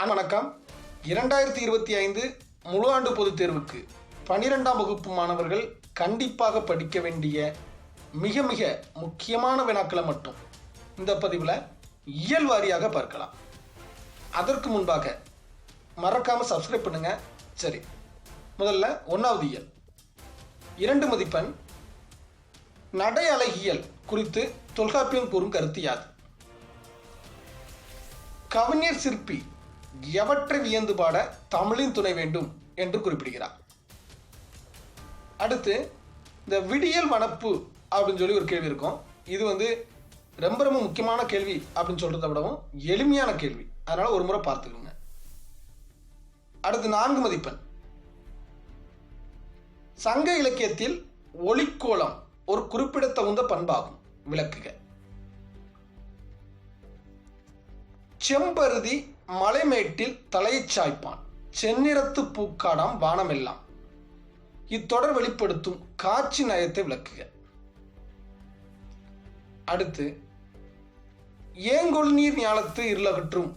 வணக்கம் இரண்டாயிரத்தி இருபத்தி ஐந்து முழு ஆண்டு பொதுத் தேர்வுக்கு பனிரெண்டாம் வகுப்பு மாணவர்கள் கண்டிப்பாக படிக்க வேண்டிய மிக மிக முக்கியமான வினாக்களை மட்டும் இந்த பதிவில் இயல் வாரியாக பார்க்கலாம். அதற்கு முன்பாக மறக்காமல் சப்ஸ்கிரைப் பண்ணுங்க. சரி முதல்ல ஒன்றாவது இயல். இரண்டு மதிப்பெண். நடை அழகியல் குறித்து தொல்காப்பியம் கூறும் கருத்து யாது? கவிஞர் சிற்பி எவற்றை வியந்து பாட தமிழின் துணை வேண்டும் என்று குறிப்பிடுகிறார். அடுத்து இந்த விடியல் வனப்பு அப்படின்னு சொல்லி ஒரு கேள்வி இருக்கும். இது வந்து ரொம்ப ரொம்ப முக்கியமான கேள்வி அப்படின்னு சொல்றதை விடவும் எளிமையான கேள்வி. அதனால ஒரு முறை பார்த்துக்கோங்க. அடுத்து நான்கு மதிப்பெண். சங்க இலக்கியத்தில் ஒளிக்கோலம் ஒரு குறிப்பிடத்தகுந்த பண்பாகும். விளக்குக. செம்பருதி மலைமேட்டில் தலையைச் சாய்ப்பான். செந்நிறத்து பூக்காடாம் வானமெல்லாம். இத்தொடர் வெளிப்படுத்தும் காட்சி நயத்தை விளக்குக. அடுத்து ஏங்கொள் நீர் ஞானத்து இருளகற்றும்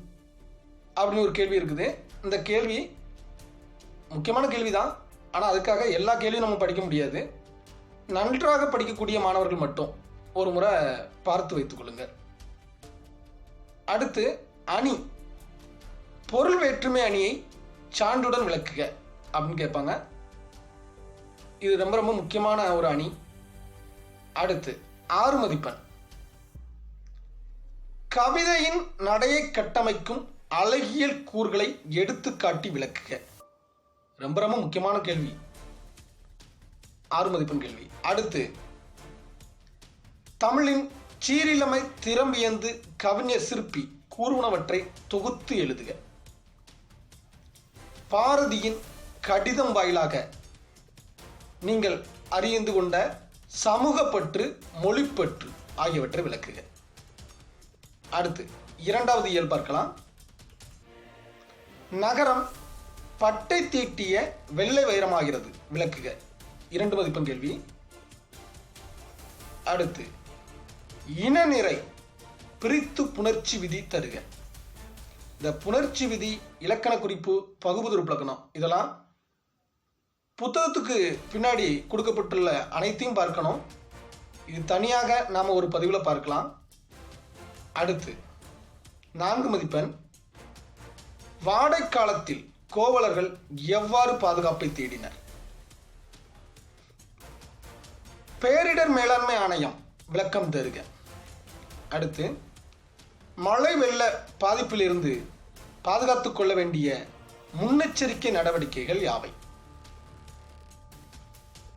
அப்படின்னு ஒரு கேள்வி இருக்குது. இந்த கேள்வி முக்கியமான கேள்விதான். ஆனால் அதுக்காக எல்லா கேள்வியும் நம்ம படிக்க முடியாது. நன்றாக படிக்கக்கூடிய மாணவர்கள் மட்டும் ஒரு முறை பார்த்து வைத்துக் கொள்ளுங்கள். அடுத்து அணி. பொருள் வேற்றுமை அணியை சான்றுடன் விளக்குக அப்படின்னு கேட்பாங்க. இது ரொம்ப ரொம்ப முக்கியமான ஒரு அணி. அடுத்து ஆறு மதிப்பெண் கவிதையின் நடையை கட்டமைக்கும் அழகியல் கூறுகளை எடுத்துக்காட்டி விளக்குக. ரொம்ப ரொம்ப முக்கியமான கேள்வி. ஆறு மதிப்பெண் கேள்வி. அடுத்து தமிழின் சீரிலமை திறம்பியந்து கவிஞர் சிற்பி கூறுவனவற்றை தொகுத்து எழுதுக. பாரதியின் கடிதம் வாயிலாக நீங்கள் அறிந்து கொண்ட சமூகப்பற்று மொழிப்பற்று ஆகியவற்றை விளக்குக அடுத்து இரண்டாவது இயல் பார்க்கலாம். நகரம் பட்டை தீட்டிய வெள்ளை வைரமாகிறது. விளக்குக. இரண்டு மதிப்பெண் கேள்வி. அடுத்து இனநிறை பிரித்து புணர்ச்சி விதி தருக. இந்த புணர்ச்சி விதி இலக்கண குறிப்பு பகுபுதரு பழக்கணம் இதெல்லாம் புத்தகத்துக்கு பின்னாடி கொடுக்கப்பட்டுள்ள அனைத்தையும் பார்க்கணும். இது தனியாக நாம் ஒரு பதிவில் பார்க்கலாம். அடுத்து நான்கு மதிப்பெண். வாடை காலத்தில் கோவலர்கள் எவ்வாறு பாதுகாப்பை தேடினர்? பேரிடர் மேலாண்மை ஆணையம் விளக்கம் தருக. அடுத்து மழை வெள்ள பாதிப்பிலிருந்து பாதுகாத்துக் கொள்ள வேண்டிய முன்னெச்சரிக்கை நடவடிக்கைகள் யாவை?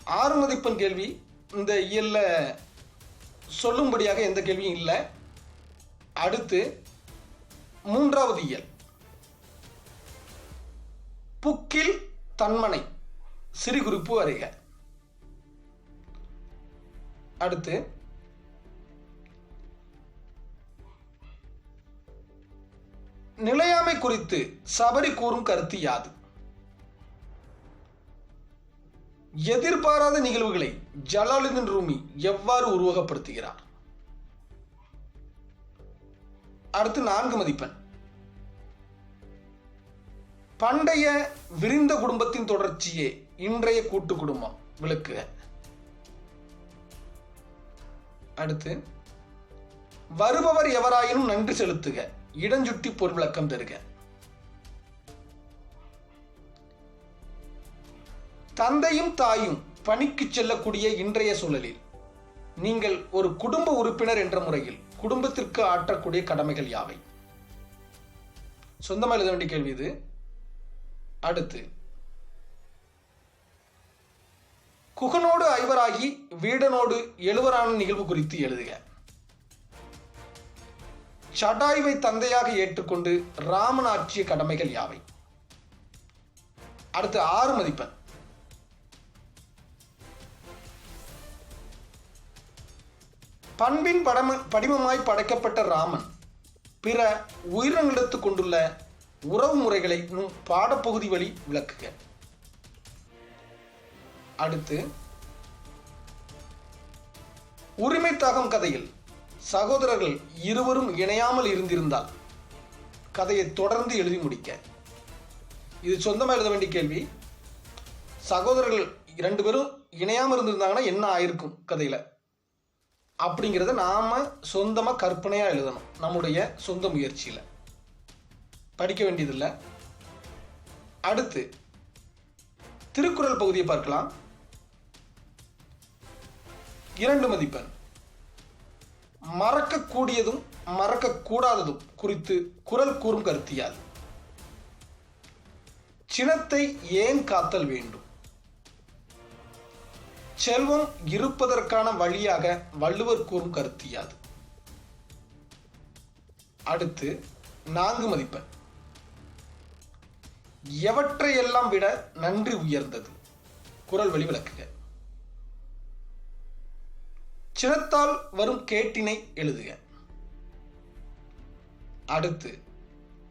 ஆறு மதிப்பெண் கேள்வி. இந்த இயல்ல சொல்லும்படியாக எந்த கேள்வியும் இல்லை. அடுத்து மூன்றாவது இயல். புக்கில் தன்மனை சிறு குறிப்பு அறிக. அடுத்து நிலையாமை குறித்து சபரி கூறும் கருத்து யாது? எதிர்பாராத நிகழ்வுகளை ஜலாலுதீன் ரூமி எவ்வாறு உருவகப்படுத்துகிறார்? அடுத்து நான்கு மதிப்பெண். பண்டைய விரிந்த குடும்பத்தின் தொடர்ச்சியே இன்றைய கூட்டு குடும்பம் விளக்குக அடுத்து வருபவர் எவராயினும் நன்றி செலுத்துக. இடஞ்சுட்டி பொருள் விளக்கம் தருக. தந்தையும் தாயும் பணிக்கு செல்லக்கூடிய இன்றைய சூழலில் நீங்கள் ஒரு குடும்ப உறுப்பினர் என்ற முறையில் குடும்பத்திற்கு ஆற்றக்கூடிய கடமைகள் யாவை? சொந்தமாக எழுத வேண்டிய கேள்வி இது. அடுத்து குகனோடு ஐவராகி வீடனோடு எழுவரான நிகழ்வு குறித்து எழுதுக. சடாயுவை தந்தையாக ஏற்றுக்கொண்டு ராமன் ஆற்றிய கடமைகள் யாவை? அடுத்து ஆறு மதிப்பெண். பண்பின் படம படிமமாய் படைக்கப்பட்ட ராமன் பிற உயிரினங்களிடத்து கொண்டுள்ள உறவு முறைகளை நும் பாடப்பகுதி வழி விளக்குக. அடுத்து உரிமை தாகம் கதையில் சகோதரர்கள் இருவரும் இணையாமல் இருந்திருந்தால் கதையை தொடர்ந்து எழுதி முடிக்க. இது சொந்தமாக எழுத வேண்டிய கேள்வி. சகோதரர்கள் இரண்டு பேரும் இணையாமல் இருந்திருந்தாங்கன்னா என்ன ஆயிருக்கும் கதையில்? அப்படிங்கிறத நாம் சொந்தமாக கற்பனையாக எழுதணும் நம்முடைய சொந்த முயற்சியில். படிக்க வேண்டியதில்லை. அடுத்து திருக்குறள் பகுதியை பார்க்கலாம். இரண்டு மதிப்பெண். மறக்கக்கூடியதும் மறக்கக்கூடாததும் குறித்து குரல் கூறும் கருத்தியால். சினத்தை ஏன் காத்தல் வேண்டும்? செல்வம் இருப்பதற்கான வழியாக வள்ளுவர் கூறும் கருத்தியாது. அடுத்து நான்கு மதிப்பெண். எவற்றையெல்லாம் விட நன்றி உயர்ந்தது? குரல் வழி விளக்குக. சினத்தால் வரும் கேட்டினை எழுதுக. அடுத்து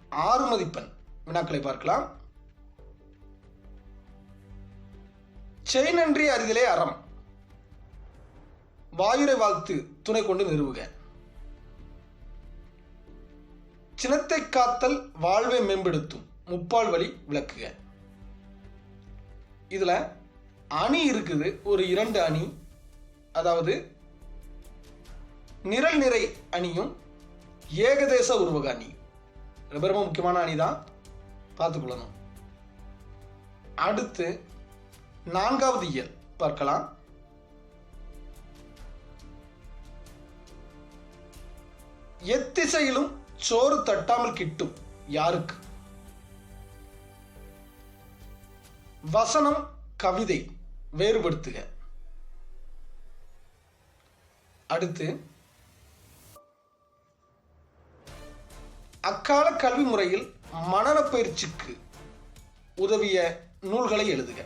ஆறு மதிப்பெண் வினாக்களை பார்க்கலாம். செய் நன்றி அறிதலே அறம். வாயுரை வாழ்த்து துணை கொண்டு நிறுவுக. சினத்தை காத்தல் வாழ்வை மேம்படுத்தும் முப்பால் வழி விளக்குக. இதுல அணி இருக்குது ஒரு இரண்டு அணி. அதாவது நிரல் நிறை அணியும் ஏகதேச உருவக அணி ரொம்ப ரொம்ப முக்கியமான அணி தான் பார்த்துக்கொள்ளணும். அடுத்து நான்காவது இயல். பார்க்கலாம். எத்திசையிலும் சோறு தட்டாமல் கிட்டும் யாருக்கு? வசனம் கவிதை வேறுபடுத்துக. அடுத்து அக்கால கல்வி முறையில் மனநப் பயிற்சிக்கு உதவிய நூல்களை எழுதுக.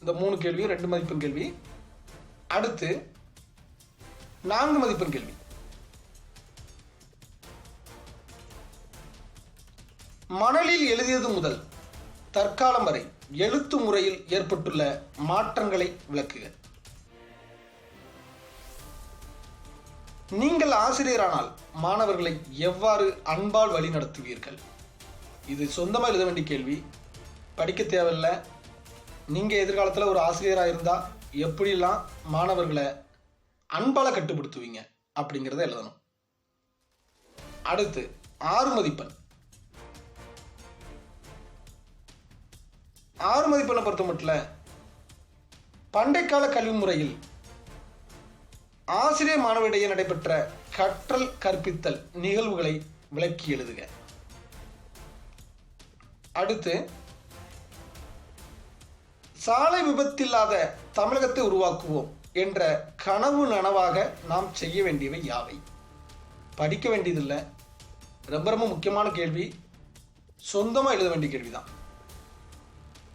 இந்த மூணு கேள்வி ரெண்டு மதிப்பெண் கேள்வி. அடுத்து நான்கு மதிப்பெண் கேள்வி. மணலில் எழுதியது முதல் தற்காலம் வரை எழுத்து முறையில் ஏற்பட்டுள்ள மாற்றங்களை விளக்குக. நீங்கள் ஆசிரியரானால் மாணவர்களை எவ்வாறு அன்பால் வழி நடத்துவீர்கள் இது சொந்தமாக எழுத வேண்டிய கேள்வி. படிக்க தேவையில்லை. நீங்கள் எதிர்காலத்தில் ஒரு ஆசிரியராக இருந்தால் எப்படிலாம் மாணவர்களை அன்பால் கட்டுப்படுத்துவீங்க அப்படிங்கிறத எழுதணும். அடுத்து ஆறு மதிப்பெண் ஆறு மதிப்பெண்ணை பொறுத்த மட்டும் பண்டைக்கால கல்வி முறையில் ஆசிரியர் மாணவரிடையே நடைபெற்ற கற்றல் கற்பித்தல் நிகழ்வுகளை விளக்கி எழுதுக. அடுத்து சாலை விபத்தில்லாத தமிழகத்தை உருவாக்குவோம் என்ற கனவு நனவாக நாம் செய்ய வேண்டியவை யாவை? படிக்க வேண்டியதில்லை. ரொம்ப ரொம்ப முக்கியமான கேள்வி. சொந்தமாக எழுத வேண்டிய கேள்விதான்.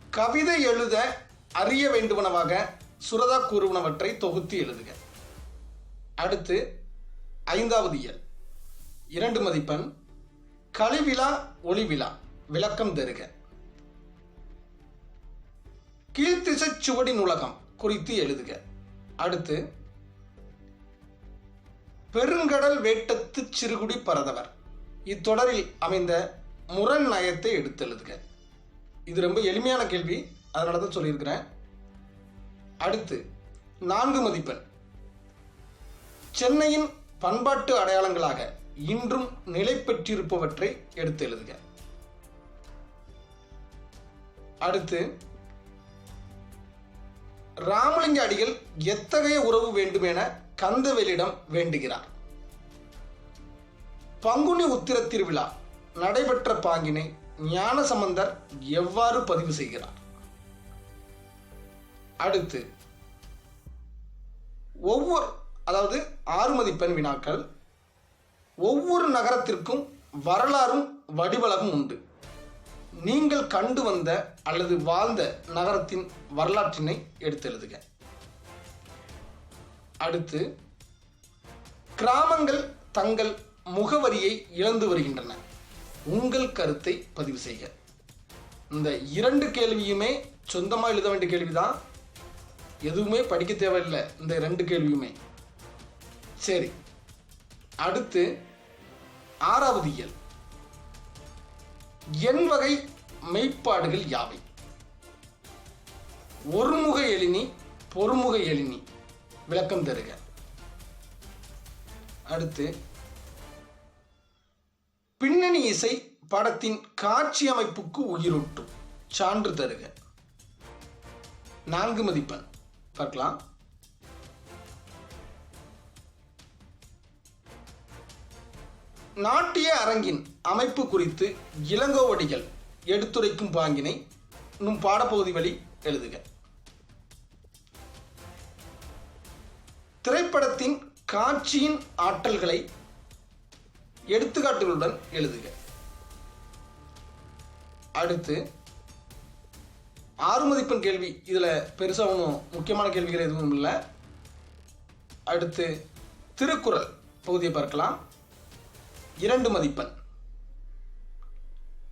கவிதை எழுத அறிய வேண்டுவனவாக சுரதா கூறுவனவற்றை தொகுத்து எழுதுக. அடுத்து ஐந்தாவது இயல். இரண்டு மதிப்பெண். கலிவிழா ஒளிவிழா விளக்கம் தருக. கீழ்த்திசை சுவடி நூலகம் குறித்து எழுதுக. அடுத்து பெருங்கடல் வேட்டத்து சிறுகுடி பரதவர். இத்தொடரில் அமைந்த முரண் நயத்தை எடுத்து எழுதுக இது ரொம்ப எளிமையான கேள்வி. அதனால தான் சொல்லியிருக்கிறேன். அடுத்து நான்கு மதிப்பெண். சென்னையின் பண்பாட்டு அடையாளங்களாக இன்றும் நிலை பெற்றிருப்பவற்றை எடுத்து எழுதுக. அடுத்து ராமலிங்க அடிகள் எத்தகைய உறவு வேண்டும் என கந்தவேலிடம் வேண்டுகிறார். பங்குனி உத்திர திருவிழா நடைபெற்ற பாங்கினை ஞானசம்பந்தர் எவ்வாறு பதிவு செய்கிறார்? அடுத்து ஒவ்வொரு அதாவது ஆறு மதிப்பெண் வினாக்கள். ஒவ்வொரு நகரத்திற்கும் வரலாறும் வடிவழகும் உண்டு. நீங்கள் கண்டு வந்த அல்லது வாழ்ந்த நகரத்தின் வரலாற்றினை எடுத்து எழுதுக. அடுத்து கிராமங்கள் தங்கள் முகவரியை இழந்து வருகின்றன. உங்கள் கருத்தை பதிவு செய்க. இந்த இரண்டு கேள்வியுமே சொந்தமாக எழுத வேண்டிய கேள்விதான். எதுவுமே படிக்க தேவையில்லை. இந்த ரெண்டு கேள்வியுமே. சரி. அடுத்து ஆறாவது இயல். எண் வகை மெய்ப்பாடுகள் யாவை? ஒருமுக எழினி பொறுமுக எழினி. விளக்கம் தருக. அடுத்து பின்னணி இசை படத்தின் காட்சி அமைப்புக்கு உயிரூட்டும். சான்று தருக. நான்கு மதிப்பெண். பார்க்கலாம். நாட்டிய அரங்கின் அமைப்பு குறித்து இளங்கோவடிகள் எடுத்துரைக்கும் பாங்கினை நும் பாடப்பகுதி வழி எழுதுக. திரைப்படத்தின் காட்சியின் ஆற்றல்களை எடுத்துக்காட்டுகளுடன் எழுதுக. அடுத்து ஆறு மதிப்பெண் கேள்வி. இதில் பெருசாக ஒன்றும் முக்கியமான கேள்விகள் எதுவும் இல்லை. அடுத்து திருக்குறள் பகுதியை பார்க்கலாம். இரண்டு மதிப்பெண்.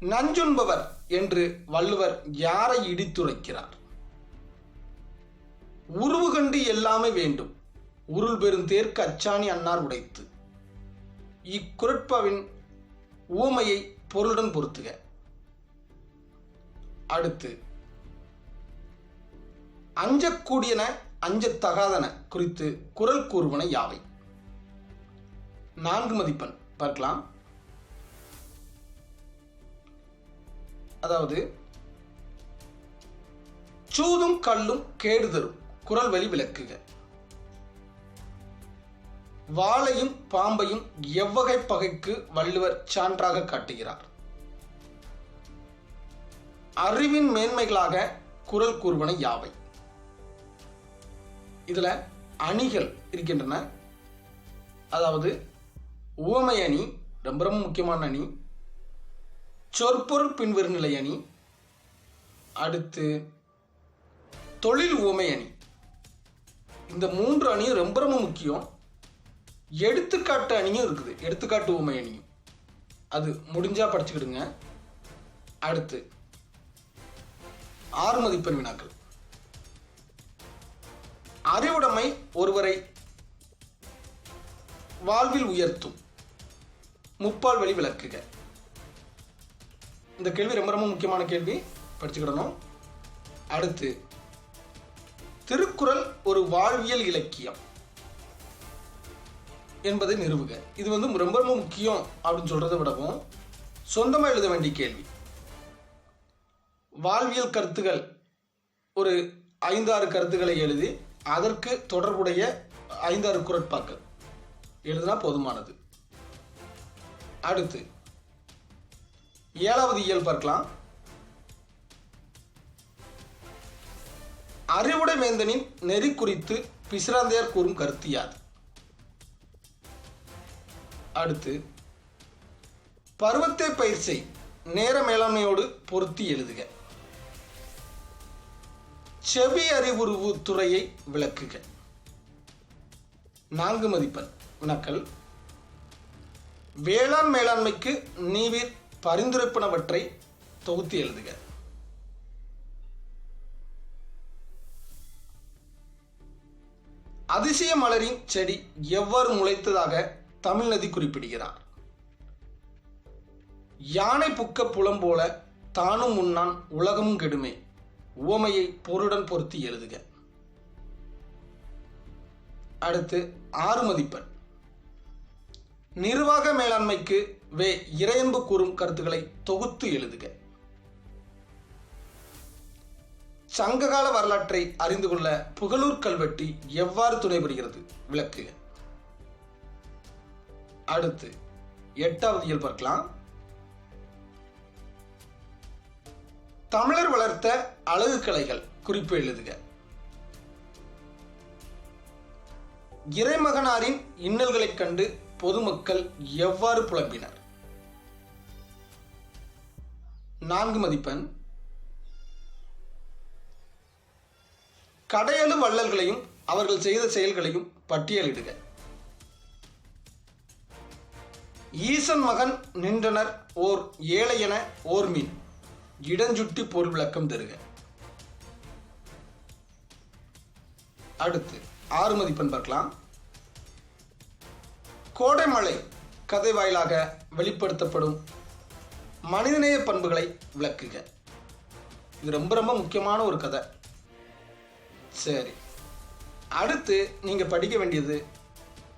நஞ்சுண்பவர் என்று வள்ளுவர் யாரை இடித்துரைக்கிறார்? உருவு கண்டு எல்லாமே வேண்டும். உருள் பெருந்தேற்கு அச்சாணி அன்னார் உடைத்து. இக்குரட்பாவின் ஊமையை பொருளுடன் பொருத்துக. அடுத்து அஞ்சக்கூடியன அஞ்சத்தகாதன குறித்து குரல் கூறுவன யாவை? நான்கு மதிப்பெண். பார்க்கலாம். அதாவது சூதும் கல்லும் கேடு தரும் குரல் வழி விளக்குக. வாளையும் பாம்பையும் எவ்வகை பகைக்கு வள்ளுவர் சான்றாக காட்டுகிறார். அறிவின் மேன்மைகளாக குரல் கூறுவன யாவை? இதில் அணிகள் இருக்கின்றன. அதாவது உவமை அணி ரொம்ப ரொம்ப முக்கியமான அணி. சொற்பொருள் பின்வருநிலை அணி. அடுத்து தொழில் உவமை அணி. இந்த மூன்று அணியும் ரொம்ப ரொம்ப முக்கியம். எடுத்துக்காட்டு அணியும் இருக்குது. எடுத்துக்காட்டு உவமை அணியும் அது முடிஞ்சா படிச்சுக்கிடுங்க. அடுத்து ஆறு மதிப்பெண் வினாக்கள். அறிவுடைமை ஒருவரை வாழ்வில் உயர்த்தும். முப்பால் வழி விளக்குக. இந்த கேள்வி ரொம்ப ரொம்ப முக்கியமான கேள்வி. படிச்சுக்கிடணும். அடுத்து திருக்குறள் ஒரு வாழ்வியல் இலக்கியம் என்பதை நிறுவுக. இது வந்து ரொம்ப ரொம்ப முக்கியம் அப்படின்னு சொல்றதை விடவும் சொந்தமாக எழுத வேண்டிய கேள்வி. வாழ்வியல் கருத்துகள் ஒரு ஐந்தாறு கருத்துக்களை எழுதி அதற்கு தொடர்புடைய ஐந்தாறு குரட்பாக்கள் எழுதுனா போதுமானது. அடுத்து ஏழாவது இயல் பார்க்கலாம். அறிவுடை வேந்தனின் நெறி குறித்து பிசிராந்தையார் கூறும் கருத்து யாது? அடுத்து பருவத்தை பயிற்சி நேர மேலாண்மையோடு பொருத்தி எழுதுக. செவி அறிவுருவு துறையை விளக்குக. நான்கு மதிப்பெண். வினாக்கள் வேளாண் மேலாண்மைக்கு நீவிர் பரிந்துரைப்பனவற்றை தொகுத்து எழுதுக. அதிசய மலரின் செடி எவ்வாறு முளைத்ததாக தமிழ்நதி குறிப்பிடுகிறார். யானை புக்க புலம் போல தானும் உண்ணான் உலகமும் கெடுமே. உவமையை பொருடன் பொருத்தி எழுதுக. அடுத்து ஆறு மதிப்பெண். நிர்வாக மேலாண்மைக்கு வே இறையன்பு கூறும் கருத்துக்களை தொகுத்து எழுதுக. சங்ககால வரலாற்றை அறிந்து கொள்ள புகழூர் கல்வெட்டி எவ்வாறு துணைபுரிகிறது விளக்குக அடுத்து எட்டாவது இயல் பார்க்கலாம். தமிழர் வளர்த்த அழகு கலைகள் குறிப்பு எழுதுக. இறைமகனாரின் இன்னல்களைக் கண்டு பொதுமக்கள் எவ்வாறு புலம்பினர்? நான்கு மதிப்பெண். கடையளு வள்ளல்களையும் அவர்கள் செய்த செயல்களையும் பட்டியலிடுக. ஈசன் மகன் நின்றனர் ஓர் ஏழையென ஓர்மின். இடஞ்சுட்டி பொருள் விளக்கம் தருக. அடுத்து ஆறு மதிப்பெண் பார்க்கலாம். கோடைமலை கதை வாயிலாக வெளிப்படுத்தப்படும் மனிதநேய பண்புகளை விளக்குக. இது ரொம்ப ரொம்ப முக்கியமான ஒரு கதை. சரி. அடுத்து நீங்கள் படிக்க வேண்டியது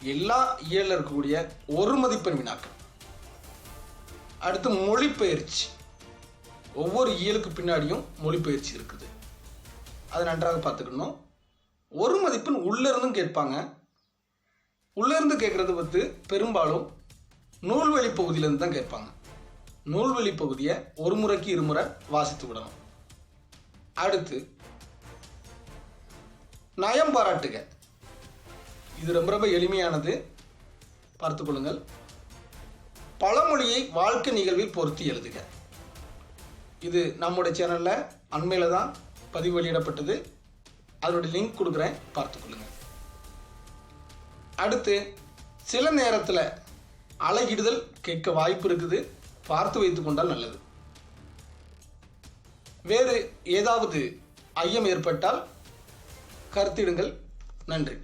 எல்லா இயலில் இருக்கக்கூடிய ஒரு மதிப்பெண் வினாக்கள். அடுத்து மொழிப்பயிற்சி ஒவ்வொரு இயலுக்கு பின்னாடியும் மொழிபெயர்ச்சி இருக்குது. அதை நன்றாக பார்த்துக்கணும். ஒரு மதிப்பெண் உள்ளிருந்தும் கேட்பாங்க. உள்ளேருந்து கேட்குறது வந்து பெரும்பாலும் நூல்வெளி பகுதியிலேருந்து தான் கேட்பாங்க. நூல்வெளி பகுதியை ஒரு முறைக்கு இருமுறை வாசித்து விடணும். அடுத்து நயம் பாராட்டுக. இது ரொம்ப ரொம்ப எளிமையானது. பார்த்துக்கொள்ளுங்கள் பழமொழியை வாழ்க்கை நிகழ்வில் பொருத்தி எழுதுக. இது நம்முடைய சேனலில் அண்மையில் தான் பதிவு வெளியிடப்பட்டது. அதனுடைய லிங்க் கொடுக்குறேன். பார்த்துக்கொள்ளுங்கள் அடுத்து சில நேரத்தில் அழகிடுதல் கேட்க வாய்ப்பு இருக்குது. பார்த்து வைத்து கொண்டால் நல்லது. வேறு ஏதாவது ஐயம் ஏற்பட்டால் கருத்திடுங்கள். நன்றி.